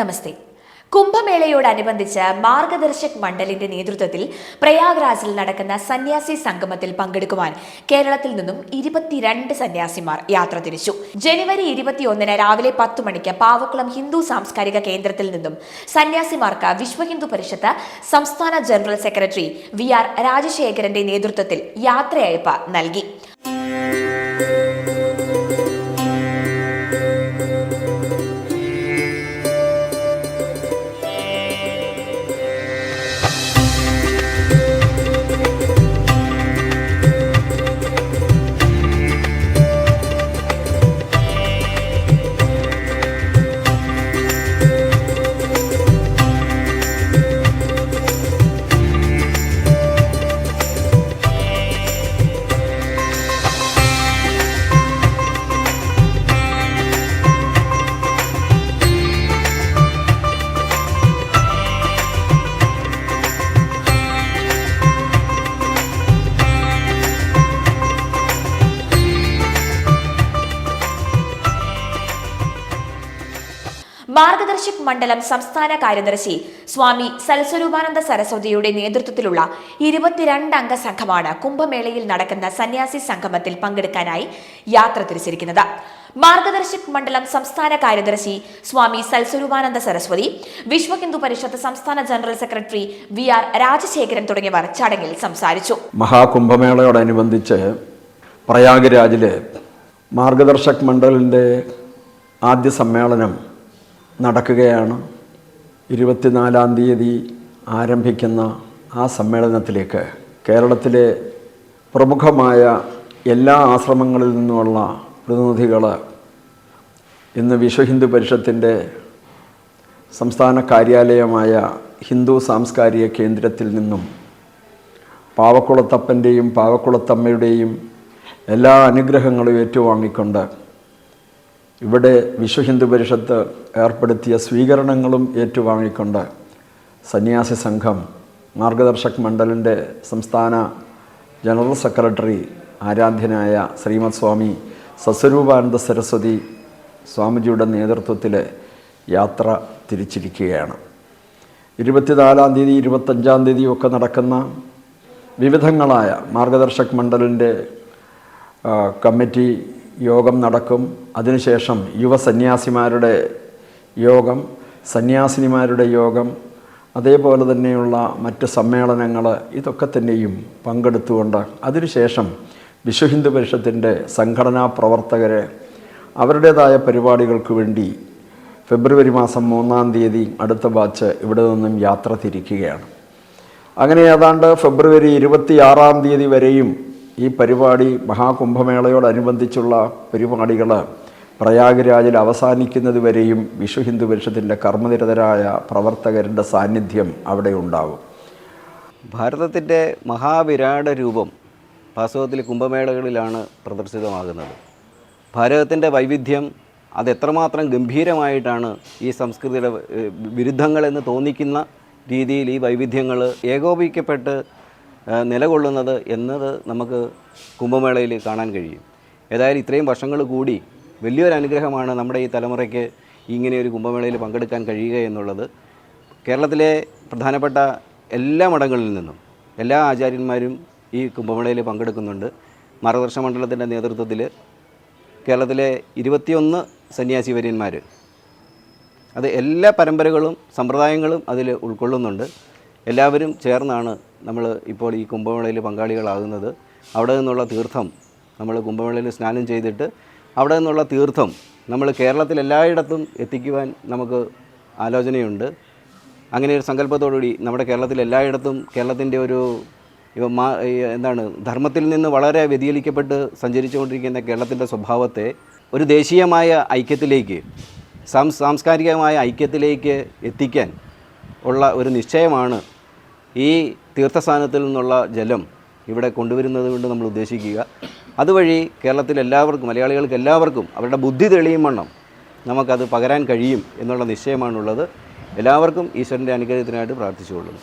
നമസ്തേ. കുംഭമേളയോടനുബന്ധിച്ച് മാർഗദർശക് മണ്ഡലിന്റെ നേതൃത്വത്തിൽ പ്രയാഗ്രാജിൽ നടക്കുന്ന സന്യാസി സംഗമത്തിൽ പങ്കെടുക്കുവാൻ കേരളത്തിൽ നിന്നും ഇരുപത്തിരണ്ട് സന്യാസിമാർ യാത്ര തിരിച്ചു. ജനുവരി ഇരുപത്തിയൊന്നിന് രാവിലെ പത്ത് മണിക്ക് പാവക്കുളം ഹിന്ദു സാംസ്കാരിക കേന്ദ്രത്തിൽ നിന്നും സന്യാസിമാർക്ക് വിശ്വ ഹിന്ദു പരിഷത്ത് സംസ്ഥാന ജനറൽ സെക്രട്ടറി വി ആർ രാജശേഖരന്റെ നേതൃത്വത്തിൽ യാത്രയയപ്പ് നൽകി. മാർഗദർശക് മണ്ഡലം സംസ്ഥാന കാര്യദർശി സ്വാമി സൽസ്വരൂപാനന്ദ സരസ്വതിയുടെ നേതൃത്വത്തിലുള്ള ഇരുപത്തിരണ്ട് അംഗ സംഘമാണ് കുംഭമേളയിൽ നടക്കുന്ന സന്യാസി സംഗമത്തിൽ പങ്കെടുക്കാനായി യാത്ര തിരിച്ചിരിക്കുന്നത്. മാർഗദർശക് മണ്ഡലം സംസ്ഥാന കാര്യദർശി സ്വാമി സൽസ്വരൂപാനന്ദ സരസ്വതി വിശ്വ ഹിന്ദു പരിഷത്ത് സംസ്ഥാന general secretary V R Rajasekharan തുടങ്ങിയവർ ചടങ്ങിൽ സംസാരിച്ചു. മഹാകുംഭമേളയോടനുബന്ധിച്ച് പ്രയാഗ്രാജിലെ മാർഗദർശക് മണ്ഡലിന്റെ ആദ്യ സമ്മേളനം നടക്കുകയാണ്. ഇരുപത്തിനാലാം തീയതി ആരംഭിക്കുന്ന ആ സമ്മേളനത്തിലേക്ക് കേരളത്തിലെ പ്രമുഖമായ എല്ലാ ആശ്രമങ്ങളിൽ നിന്നുമുള്ള പ്രതിനിധികൾ ഇന്ന് വിശ്വഹിന്ദു പരിഷത്തിന്റെ സംസ്ഥാന കാര്യാലയമായ ഹിന്ദു സാംസ്കാരിക കേന്ദ്രത്തിൽ നിന്നും പാവക്കുളത്തപ്പന്റെയും പാവക്കുളത്തമ്മയുടെയും എല്ലാ അനുഗ്രഹങ്ങളും ഏറ്റുവാങ്ങിക്കൊണ്ട് ഇവിടെ വിശ്വ ഹിന്ദു പരിഷത്ത് ഏർപ്പെടുത്തിയ സ്വീകരണങ്ങളും ഏറ്റുവാങ്ങിക്കൊണ്ട് സന്യാസി സംഘം മാർഗദർശക് മണ്ഡലിന്റെ സംസ്ഥാന ജനറൽ സെക്രട്ടറി ആരാധ്യനായ ശ്രീമത് സ്വാമി സസ്വരൂപാനന്ദ സരസ്വതി സ്വാമിജിയുടെ നേതൃത്വത്തിൽ യാത്ര തിരിച്ചിരിക്കുകയാണ്. ഇരുപത്തിനാലാം തീയതി ഇരുപത്തഞ്ചാം തീയതി ഒക്കെ നടക്കുന്ന വിവിധങ്ങളായ മാർഗദർശക് മണ്ഡലിന്റെ കമ്മിറ്റി യോഗം നടക്കും. അതിനുശേഷം യുവസന്യാസിമാരുടെ യോഗം സന്യാസിനിമാരുടെ യോഗം അതേപോലെ തന്നെയുള്ള മറ്റ് സമ്മേളനങ്ങൾ ഇതൊക്കെ തന്നെയും പങ്കെടുത്തുകൊണ്ട് അതിനുശേഷം വിശ്വ ഹിന്ദു പരിഷത്തിന്റെ സംഘടനാ പ്രവർത്തകരെ അവരുടേതായ പരിപാടികൾക്ക് വേണ്ടി ഫെബ്രുവരി മാസം മൂന്നാം തീയതി അടുത്ത ബാച്ച് ഇവിടെ നിന്നും യാത്ര തിരിക്കുകയാണ്. അങ്ങനെ ഏതാണ്ട് ഫെബ്രുവരി ഇരുപത്തിയാറാം തീയതി വരെയും ഈ പരിപാടി മഹാകുംഭമേളയോടനുബന്ധിച്ചുള്ള പരിപാടികൾ പ്രയാഗ്രാജിൽ അവസാനിക്കുന്നതുവരെയും വിശ്വ ഹിന്ദു പരിഷത്തിന്റെ കർമ്മനിരതരായ പ്രവർത്തകരുടെ സാന്നിധ്യം അവിടെ ഉണ്ടാവും ഭാരതത്തിന്റെ മഹാവിരാട രൂപം വാസ്തവത്തിൽ കുംഭമേളകളിലാണ് പ്രദർശിതമാകുന്നത്. ഭാരതത്തിന്റെ വൈവിധ്യം അതെത്രമാത്രം ഗംഭീരമായിട്ടാണ് ഈ സംസ്കൃതിയുടെ വിരുദ്ധങ്ങളെന്ന് തോന്നിക്കുന്ന രീതിയിൽ ഈ വൈവിധ്യങ്ങൾ ഏകോപിക്കപ്പെട്ട് നിലകൊള്ളുന്നത് എന്നത് നമുക്ക് കുംഭമേളയിൽ കാണാൻ കഴിയും. ഏതായാലും ഇത്രയും വർഷങ്ങൾ കൂടി വലിയൊരു അനുഗ്രഹമാണ് നമ്മുടെ ഈ തലമുറയ്ക്ക് ഇങ്ങനെ ഒരു കുംഭമേളയിൽ പങ്കെടുക്കാൻ കഴിയുക എന്നുള്ളത്. കേരളത്തിലെ പ്രധാനപ്പെട്ട എല്ലാ മഠങ്ങളിൽ നിന്നും എല്ലാ ആചാര്യന്മാരും ഈ കുംഭമേളയിൽ പങ്കെടുക്കുന്നുണ്ട്. മാർഗദർശ മണ്ഡലത്തിന്റെ നേതൃത്വത്തിൽ കേരളത്തിലെ ഇരുപത്തിയൊന്ന് സന്യാസി വര്യന്മാർ അത് എല്ലാ പരമ്പരകളും സമ്പ്രദായങ്ങളും അതിൽ ഉൾക്കൊള്ളുന്നുണ്ട്. എല്ലാവരും ചേർന്നാണ് നമ്മൾ ഇപ്പോൾ ഈ കുംഭമേളയിൽ പങ്കാളികളാകുന്നത് അവിടെ നിന്നുള്ള തീർത്ഥം നമ്മൾ കുംഭമേളയിൽ സ്നാനം ചെയ്തിട്ട് അവിടെ നിന്നുള്ള തീർത്ഥം നമ്മൾ കേരളത്തിൽ എല്ലായിടത്തും എത്തിക്കുവാൻ നമുക്ക് ആലോചനയുണ്ട്. അങ്ങനെ ഒരു സങ്കല്പത്തോടുകൂടി നമ്മുടെ കേരളത്തിൽ എല്ലായിടത്തും കേരളത്തിന്റെ ഒരു മാ- എന്താണ് ധർമ്മത്തിൽ നിന്ന് വളരെ വ്യതിചലിക്കപ്പെട്ട് സഞ്ചരിച്ചുകൊണ്ടിരിക്കുന്ന കേരളത്തിന്റെ സ്വഭാവത്തെ ഒരു ദേശീയമായ ഐക്യത്തിലേക്ക് സാംസ്കാരികമായ ഐക്യത്തിലേക്ക് എത്തിക്കാൻ ഉള്ള ഒരു നിശ്ചയമാണ് ഈ തീർത്ഥസ്ഥാനത്തിൽ നിന്നുള്ള ജലം ഇവിടെ കൊണ്ടുവരുന്നത് കൊണ്ട് നമ്മൾ ഉദ്ദേശിക്കുക. അതുവഴി കേരളത്തിൽ എല്ലാവർക്കും മലയാളികൾക്ക് എല്ലാവർക്കും അവരുടെ ബുദ്ധി തെളിയും വണ്ണം നമുക്കത് പകരാൻ കഴിയും എന്നുള്ള നിശ്ചയമാണുള്ളത്. എല്ലാവർക്കും ഈശ്വരന്റെ അനുഗ്രഹത്തിനായിട്ട് പ്രാർത്ഥിച്ചുകൊള്ളുന്നു.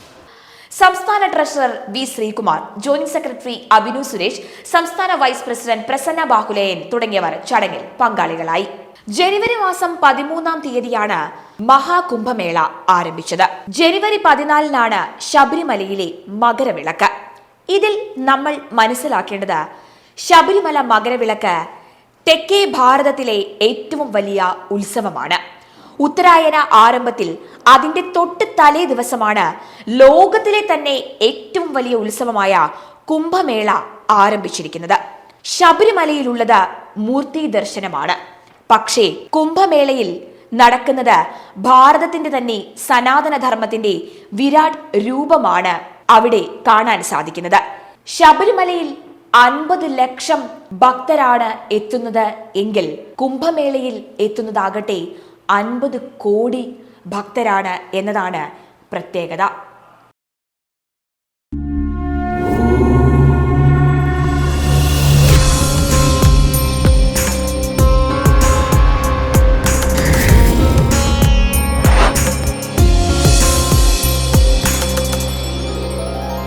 സംസ്ഥാന treasurer V Sreekumar joint secretary Abhinu Suresh സംസ്ഥാന വൈസ് പ്രസിഡന്റ് പ്രസന്ന ബാഹുലേയൻ തുടങ്ങിയവർ ചടങ്ങിൽ പങ്കാളികളായി. ജനുവരി മാസം പതിമൂന്നാം തീയതിയാണ് മഹാകുംഭമേള ആരംഭിച്ചത്. ജനുവരി പതിനാലിനാണ് ശബരിമലയിലെ മകരവിളക്ക്. ഇതിൽ നമ്മൾ മനസ്സിലാക്കേണ്ടത് ശബരിമല മകരവിളക്ക് തെക്കേ ഭാരതത്തിലെ ഏറ്റവും വലിയ ഉത്സവമാണ്. ഉത്തരായന ആരംഭത്തിൽ അതിന്റെ തൊട്ട് തലേ ദിവസമാണ് ലോകത്തിലെ തന്നെ ഏറ്റവും വലിയ ഉത്സവമായ കുംഭമേള ആരംഭിച്ചിരിക്കുന്നത്. ശബരിമലയിലുള്ളത് മൂർത്തി ദർശനമാണ്. പക്ഷേ കുംഭമേളയിൽ നടക്കുന്നത് ഭാരതത്തിന്റെ തന്നെ സനാതനധർമ്മത്തിന്റെ വിരാട് രൂപമാണ് അവിടെ കാണാൻ സാധിക്കുന്നത്. ശബരിമലയിൽ അൻപത് ലക്ഷം ഭക്തരാണ് എത്തുന്നത് എങ്കിൽ കുംഭമേളയിൽ എത്തുന്നതാകട്ടെ അൻപത് കോടി ഭക്തരാണ് എന്നതാണ് പ്രത്യേകത.